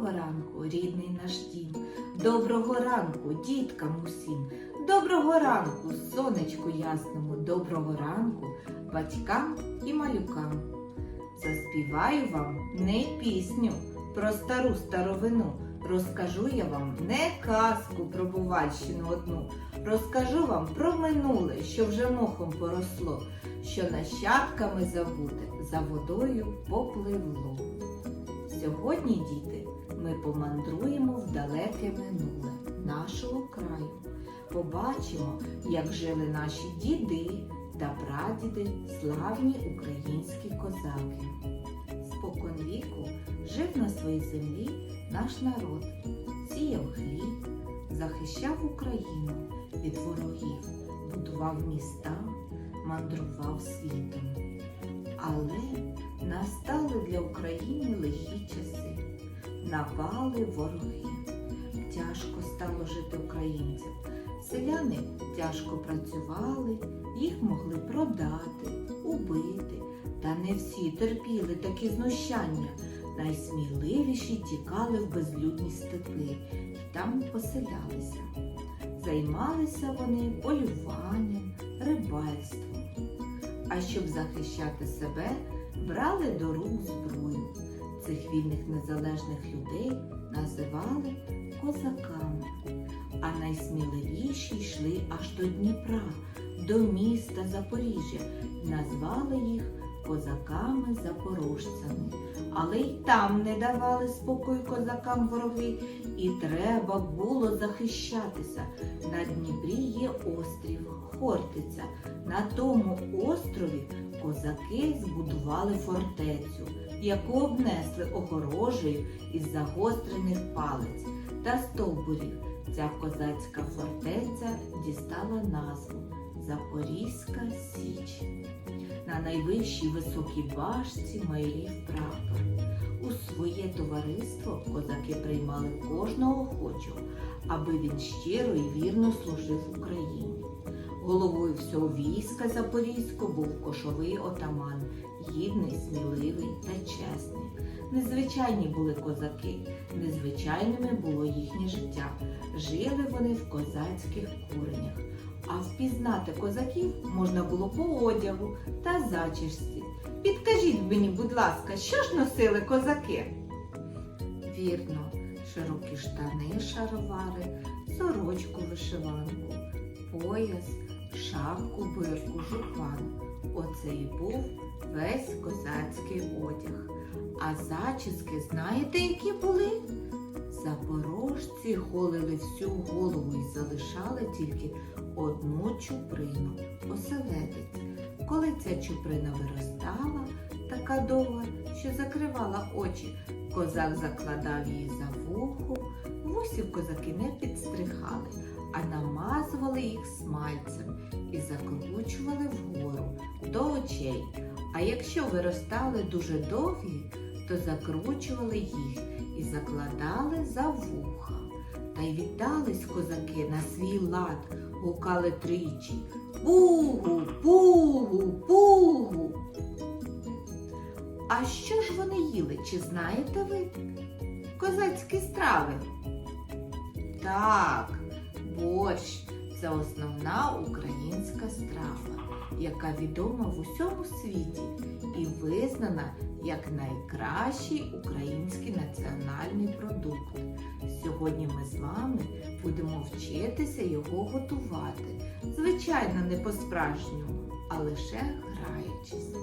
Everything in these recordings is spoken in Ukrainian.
Доброго ранку, рідний наш дім. Доброго ранку, діткам усім. Доброго ранку, сонечку ясному. Доброго ранку, батькам і малюкам. Заспіваю вам не пісню про стару старовину. Розкажу я вам не казку про Бувальщину одну. Розкажу вам про минуле, що вже мохом поросло, що нащадками забуде, за водою попливло. Сьогодні, діти, ми помандруємо в далеке минуле нашого краю. Побачимо, як жили наші діди та прадіди, славні українські козаки. Споконвіку жив на своїй землі наш народ, сіяв хліб, захищав Україну від ворогів, будував міста, мандрував світом. Але настали для України напали вороги. Тяжко стало жити українцям. Селяни тяжко працювали, їх могли продати, убити. Та не всі терпіли такі знущання. Найсміливіші тікали в безлюдні степи і там поселялися. Займалися вони полюванням, рибальством. А щоб захищати себе, брали до рук зброю. Цих вільних незалежних людей називали козаками, а найсміливіші йшли аж до Дніпра, до міста Запоріжжя, назвали їх козаками-запорожцями. Але й там не давали спокою козакам вороги, і треба було захищатися. На Дніпрі є острів Хортиця. На тому острові козаки збудували фортецю, яку обнесли огорожею із загострених палець та стовбурів. Ця козацька фортеця дістала назву Запорізька Січ. На найвищій високій башці майорів прапор. У своє товариство козаки приймали кожного охочого, аби він щиро і вірно служив Україні. Головою всього війська Запорізького був кошовий отаман, гідний, сміливий та чесний. Незвичайні були козаки, незвичайними було їхнє життя. Жили вони в козацьких куренях. А впізнати козаків можна було по одягу та зачісці. Підкажіть мені, будь ласка, що ж носили козаки? Вірно, широкі штани, шаровари, сорочку вишиванку, пояс, шапку, бирку, жупан. Оце і був весь козацький одяг. А зачіски знаєте, які були? Запорожці голили всю голову і залишали тільки одну чуприну оселедець. Коли ця чуприна виростала, така довга, що закривала очі, козак закладав її за вухо, вусів козаки не підстригали, а намазували їх смальцем і закручували вгору до очей. А якщо виростали дуже довгі, то закручували їх і закладали за вуха. Та й вітались козаки на свій лад, гукали тричі Пугу, пугу, пугу. А що ж вони їли, чи знаєте ви? Козацькі страви. Так, борщ це основна українська страва, яка відома в усьому світі і визнана як найкращий український національний продукт. Сьогодні ми з вами будемо вчитися його готувати. Звичайно, не по-справжньому, а лише граючись.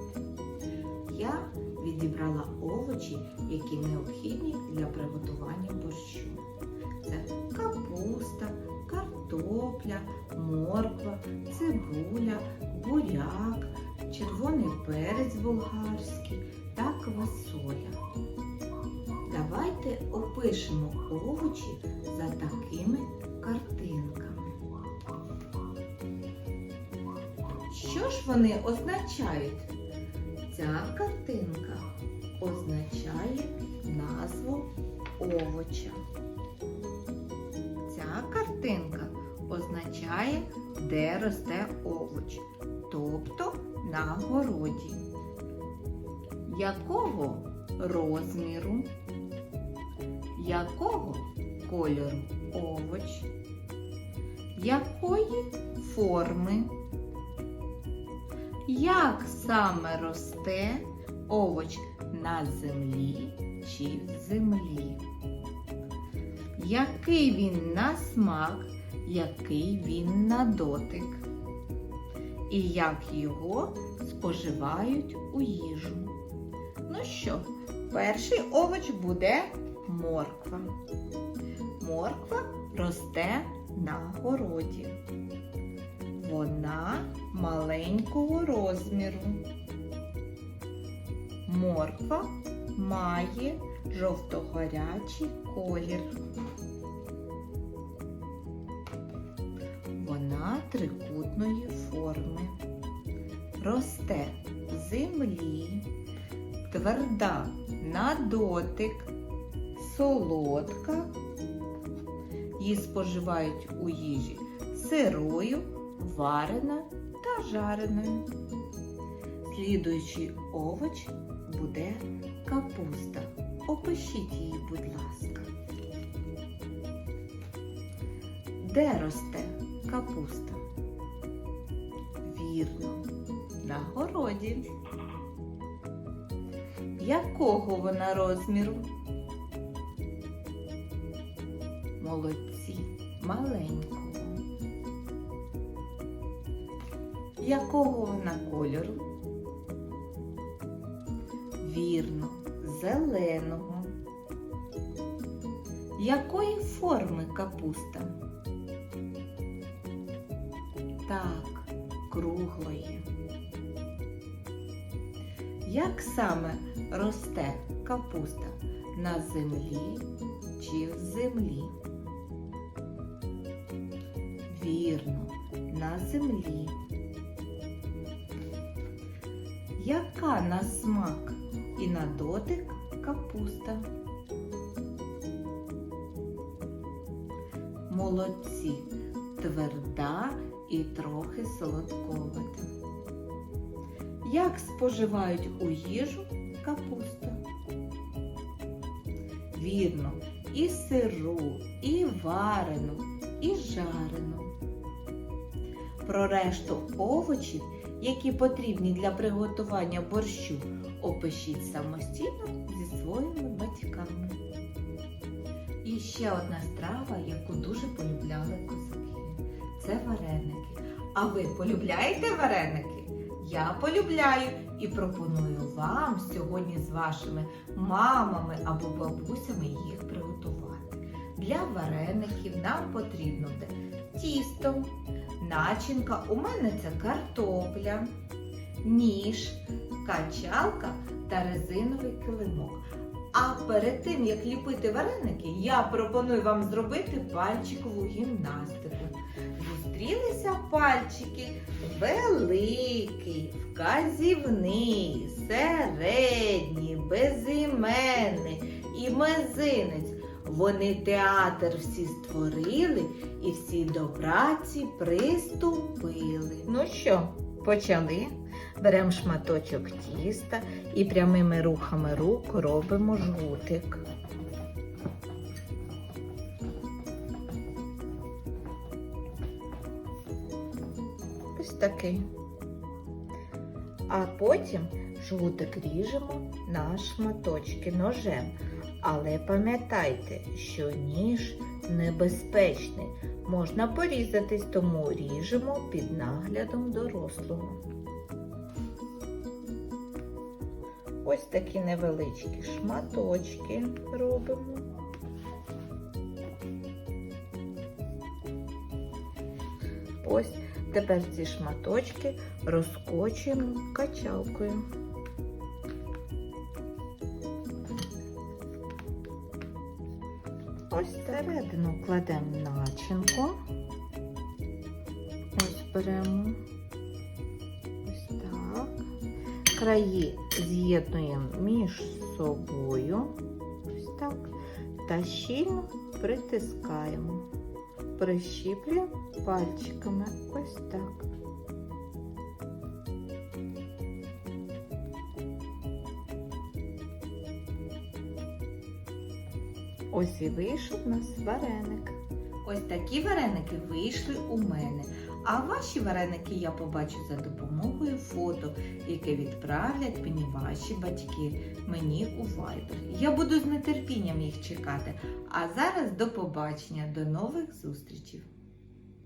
Я відібрала овочі, які необхідні для приготування борщу. Це капуста, картопля, морква, цибуля, буряк, червоний перець болгарський та квасоля. Давайте опишемо овочі за такими картинками. Що ж вони означають? Ця картинка означає назву овоча. Картинка означає, де росте овоч, тобто на городі. Якого розміру? Якого кольору овоч? Якої форми? Як саме росте овоч на землі чи в землі? Який він на смак, який він на дотик? І як його споживають у їжу? Ну що, перший овоч буде морква. Морква росте на городі. Вона маленького розміру. Морква має жовто-гарячий колір. Трикутної форми. Росте в землі, тверда на дотик, солодка. Її споживають у їжі сирою, вареною та жареною. Слідуючий овоч буде капуста. Опишіть її, будь ласка. Де росте капуста? Вірно, на городі. Якого вона розміру? Молодці, маленького. Якого вона кольору? Вірно, зеленого. Якої форми капуста? Так, круглої. Як саме росте капуста на землі чи в землі? Вірно, на землі. Яка на смак і на дотик капуста? Молодці, тверда і трохи солодковата. Як споживають у їжу капусту? Вірно, і сиру, і варену, і жарену. Про решту овочів, які потрібні для приготування борщу, опишіть самостійно зі своїми батьками. І ще одна страва, яку дуже полюбляли козаки. Це вареники. А ви полюбляєте вареники? Я полюбляю і пропоную вам сьогодні з вашими мамами або бабусями їх приготувати. Для вареників нам потрібно тісто, начинка, у мене це картопля, ніж, качалка та резиновий килимок. А перед тим, як ліпити вареники, я пропоную вам зробити пальчикову гімнастику. Зустрілися пальчики великий, вказівний, середній, безіменний і мизинець. Вони театр всі створили і всі до праці приступили. Ну що, почали? Беремо шматочок тіста і прямими рухами рук робимо жгутик. Такий. А потім жгутик ріжемо на шматочки ножем. Але пам'ятайте, що ніж небезпечний. Можна порізатись, тому ріжемо під наглядом дорослого. Ось такі невеличкі шматочки робимо. Ось тепер ці шматочки розкочуємо качалкою. Ось всередину кладемо начинку. Ось беремо. Ось так. Краї з'єднуємо між собою. Ось так. Та щільно притискаємо. Прищіплюємо пальчиками. Ось так. Ось і вийшов у нас вареник. Ось такі вареники вийшли у мене. А ваші вареники я побачу за допомогою фото, яке відправлять мені ваші батьки мені у Viber. Я буду з нетерпінням їх чекати. А зараз до побачення, до нових зустрічей!